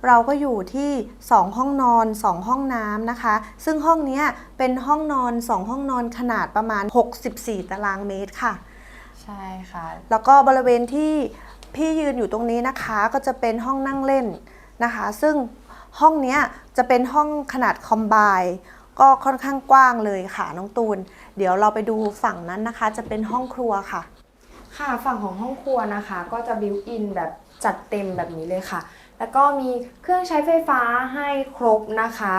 ตอนนี้นะคะเราก็อยู่ที่ 2 ห้องนอน 2 ห้องน้ำนะคะ ซึ่งห้องเนี้ยเป็นห้องนอน 2 ห้องนอนขนาดประมาณ 64 ตารางเมตรค่ะ ใช่ค่ะ แล้วก็บริเวณที่พี่ยืนอยู่ตรงนี้นะคะ ก็จะเป็นห้องนั่งเล่นนะคะ ซึ่งห้องเนี้ยจะเป็นห้องขนาดคอมไบก็ค่อนข้างกว้างเลยค่ะน้องตูน เดี๋ยวเราไปดูฝั่งนั้นนะคะ จะเป็นห้องครัวค่ะ ค่ะฝั่งของห้องครัวนะคะ ก็จะบิวอินแบบจัดเต็มแบบนี้เลยค่ะ แล้วก็มีเครื่องใช้ไฟฟ้าให้ครบนะคะ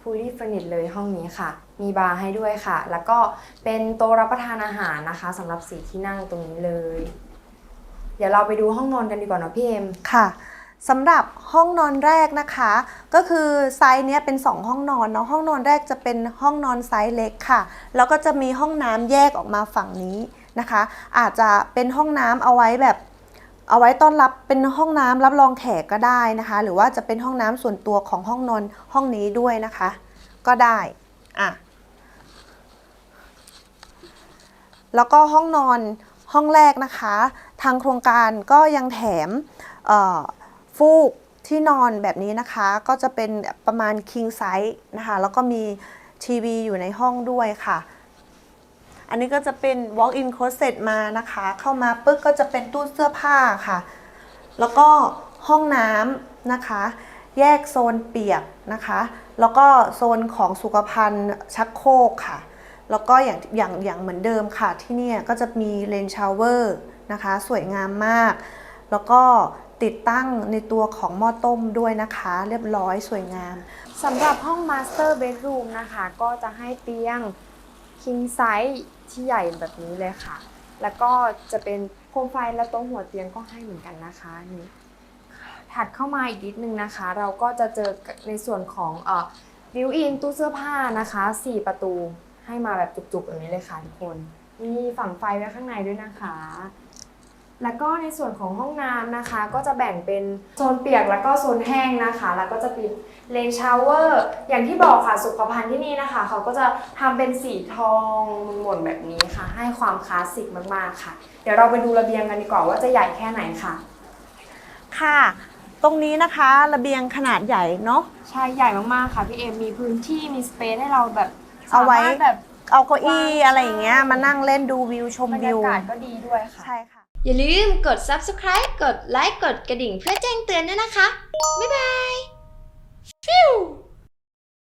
ฟูลี่ฟ r นิ h เลยห้องนี้ค่ะ มีบาร์ให้ด้วยค่ะ แล้วก็เป็นโต๊ะรับประทานอาหารนะคะสำหรับสีที่นั่งตรงนี้เลย เดี๋ยวเราไปดูห้องนอนกันดีกว่าเนาะพี่เอ็มค่ะสำหรับห้องนอนแรกนะคะ ก็คือไซส์เนี้ยเป็น 2 ห้องนอนเนาะห้องนอนแรกจะเป็นห้องนอนไซส์เล็กค่ะ แล้วก็จะมีห้องน้ำแยกออกมาฝั่งนี้นะคะ อาจจะเป็นห้องน้ำเอาไว้แบบ เอาไว้ต้อนรับเป็นห้องน้ำรับรองแขกก็ได้นะคะ หรือว่าจะเป็นห้องน้ำส่วนตัวของห้องนอนห้องนี้ด้วยนะคะ ก็ได้อะแล้วก็ห้องนอนห้องแรกนะคะ ทางโครงการก็ยังแถมฟูกที่นอนแบบนี้นะคะ ก็จะเป็นประมาณ king size นะคะ แล้วก็มีทีวีอยู่ในห้องด้วยค่ะ อันนี้ก็จะเป็น walk in closet มานะคะ เข้ามาปึ๊กก็จะเป็นตู้เสื้อผ้าค่ะ แล้วก็ห้องน้ำนะคะ แยกโซนเปียกนะคะ แล้วก็โซนของสุขภัณฑ์ชักโครกค่ะ แล้วก็อย่างอย่างอย่างเหมือนเดิมค่ะ ที่นี่ก็จะมีเลนชาวเวอร์นะคะ สวยงามมาก แล้วก็ติดตั้งในตัวของหม้อต้มด้วยนะคะ เรียบร้อยสวยงามสำหรับห้อง Master Bedroom นะคะ ก็จะให้เตียง King Size ที่ใหญ่แบบนี้เลยค่ะ แล้วก็จะเป็นโคมไฟและโต๊ะหัวเตียงก็ให้เหมือนกันนะคะนี่ถัดเข้ามาอีกนิดนึงนะคะ เราก็จะเจอในส่วนของเอ่อบิวอินตู้เสื้อผ้านะคะ 4 ประตูให้มาแบบจุกๆแบบนี้เลยค่ะทุกคน มีฝั่งไฟไว้ข้างในด้วยนะคะ แล้วก็ในส่วนของห้องน้ำนะคะ ก็จะแบ่งเป็นโซนเปียกแล้วก็โซนแห้งนะคะ แล้วก็จะเป็นเลนชาวเวอร์อย่างที่บอกค่ะสุขภัณฑ์ที่นี่นะคะ เขาก็จะทำเป็นสีทองหม่นๆแบบนี้ค่ะ ให้ความคลาสสิกมากๆค่ะ เดี๋ยวเราไปดูระเบียงกันดีกว่าว่าจะใหญ่แค่ไหนค่ะ ค่ะ ตรงนี้นะคะระเบียงขนาดใหญ่เนาะใช่ใหญ่มากๆค่ะพี่เอมมีพื้นที่มีสเปซให้เราแบบเอาไว้สมรถแบบเอาเก้าอี้วางอะไรอย่างเงี้ยมานั่งเล่นดูวิวชมบรรวิยาวกาศก็ดีด้วยค่ะใช่ค่ะ อย่าลืมกด subscribe กดไลค์กดกระดิ่งเพื่อแจ้งเตือนด้วยนะคะ บ๊ายบายฟิว